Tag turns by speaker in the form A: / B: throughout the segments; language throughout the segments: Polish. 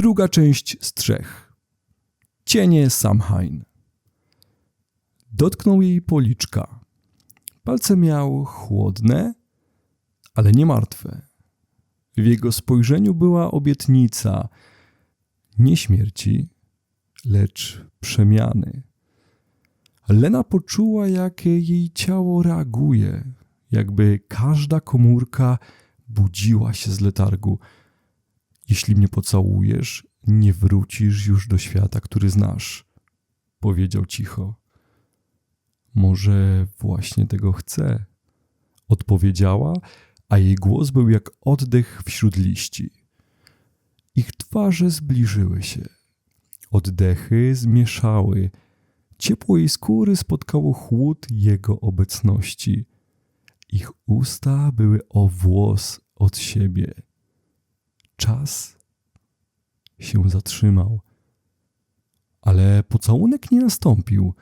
A: Druga część z trzech. Cienie Samhain. Dotknął jej policzka. Palce miał chłodne, ale nie martwe. W jego spojrzeniu była obietnica nie śmierci, lecz przemiany. Lena poczuła, jak jej ciało reaguje, jakby każda komórka budziła się z letargu. Jeśli mnie pocałujesz, nie wrócisz już do świata, który znasz, powiedział cicho. Może właśnie tego chcę, odpowiedziała, a jej głos był jak oddech wśród liści. Ich twarze zbliżyły się. Oddechy zmieszały. Ciepło jej skóry spotkało chłód jego obecności. Ich usta były o włos od siebie. Czas się zatrzymał. Ale pocałunek nie nastąpił.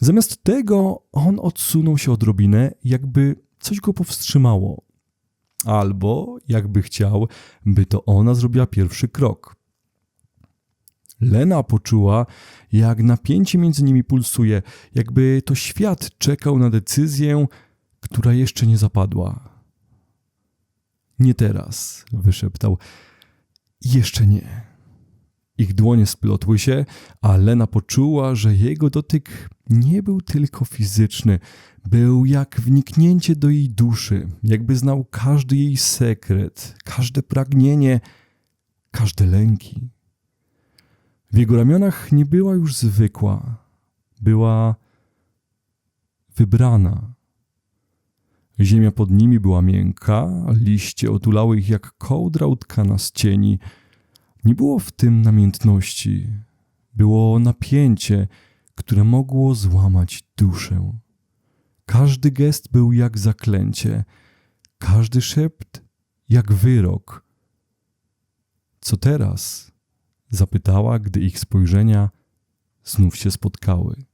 A: Zamiast tego on odsunął się odrobinę, jakby coś go powstrzymało. Albo jakby chciał, by to ona zrobiła pierwszy krok. Lena poczuła, jak napięcie między nimi pulsuje, jakby to świat czekał na decyzję, która jeszcze nie zapadła. Nie teraz, wyszeptał. Jeszcze nie. Ich dłonie splotły się, a Lena poczuła, że jego dotyk nie był tylko fizyczny, był jak wniknięcie do jej duszy, jakby znał każdy jej sekret, każde pragnienie, każde lęki. W jego ramionach nie była już zwykła, była wybrana. Ziemia pod nimi była miękka, liście otulały ich jak kołdra utkana z cieni. Nie było w tym namiętności, było napięcie, które mogło złamać duszę. Każdy gest był jak zaklęcie, każdy szept jak wyrok. Co teraz? zapytała, gdy ich spojrzenia znów się spotkały.